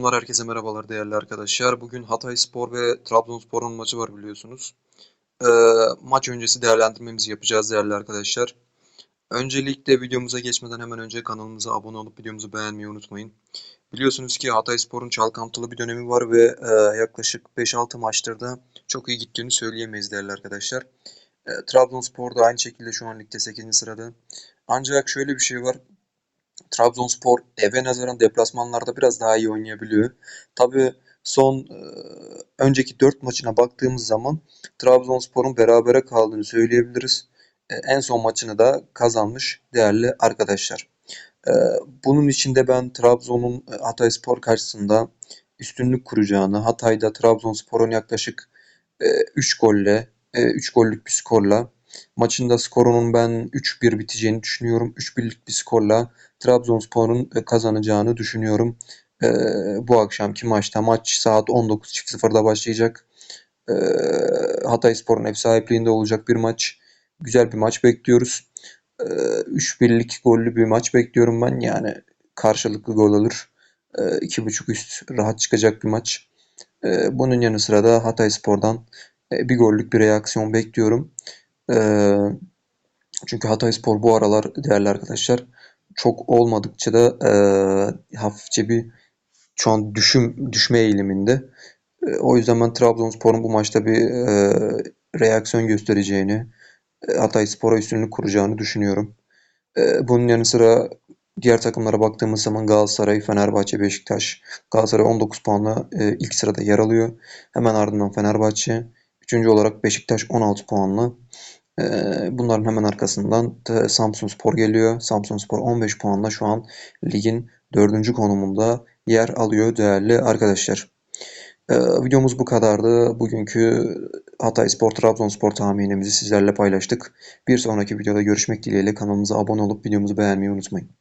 Bunlar herkese merhabalar değerli arkadaşlar. Bugün Hatayspor ve Trabzonspor'un maçı var biliyorsunuz. Ee, maç öncesi değerlendirmemizi yapacağız değerli arkadaşlar. Öncelikle videomuza geçmeden hemen önce kanalımıza abone olup videomuzu beğenmeyi unutmayın. Biliyorsunuz ki Hatayspor'un çalkantılı bir dönemi var ve e, yaklaşık 5-6 maçtır da çok iyi gittiğini söyleyemeyiz değerli arkadaşlar. E, Trabzonspor da aynı şekilde şu an ligde 8. sırada. Ancak şöyle bir şey var. Trabzonspor eve nazaran deplasmanlarda biraz daha iyi oynayabiliyor. Tabii son e, önceki 4 maçına baktığımız zaman Trabzonspor'un berabere kaldığını söyleyebiliriz. E, en son maçını da kazanmış değerli arkadaşlar. E, bunun içinde ben Trabzon'un Hatayspor karşısında üstünlük kuracağını, Hatay'da Trabzonspor'un yaklaşık e, 3 golle, e, 3 gollük bir skorla maçın da skorunun ben 3-1 biteceğini düşünüyorum. 3-1'lik bir skorla Trabzonspor'un e, kazanacağını düşünüyorum. E, bu akşamki maçta maç saat 19.00'da başlayacak. E, Hatayspor'un ev sahipliğinde olacak bir maç. Güzel bir maç bekliyoruz. E, 3-1'lik gollü bir maç bekliyorum ben. Yani karşılıklı gol olur. E, 2.5 üst rahat çıkacak bir maç. E, bunun yanı sıra da Hatayspor'dan e, bir gollük bir reaksiyon bekliyorum. E, çünkü Hatayspor bu aralar değerli arkadaşlar çok olmadıkça da e, hafifçe bir şu an düşüm düşme eğiliminde. E, o yüzden ben Trabzonspor'un bu maçta bir e, reaksiyon göstereceğini, e, Hatayspor'a üstünlük kuracağını düşünüyorum. E, bunun yanı sıra diğer takımlara baktığımız zaman Galatasaray, Fenerbahçe, Beşiktaş. Galatasaray 19 puanla e, ilk sırada yer alıyor. Hemen ardından Fenerbahçe. Üçüncü olarak Beşiktaş 16 puanla. E, bunların hemen arkasından da Samsunspor geliyor. Samsunspor 15 puanla şu an ligin dördüncü konumunda yer alıyor değerli arkadaşlar. Ee, videomuz bu kadardı. Bugünkü Hatayspor Trabzonspor tahminimizi sizlerle paylaştık. Bir sonraki videoda görüşmek dileğiyle kanalımıza abone olup videomuzu beğenmeyi unutmayın.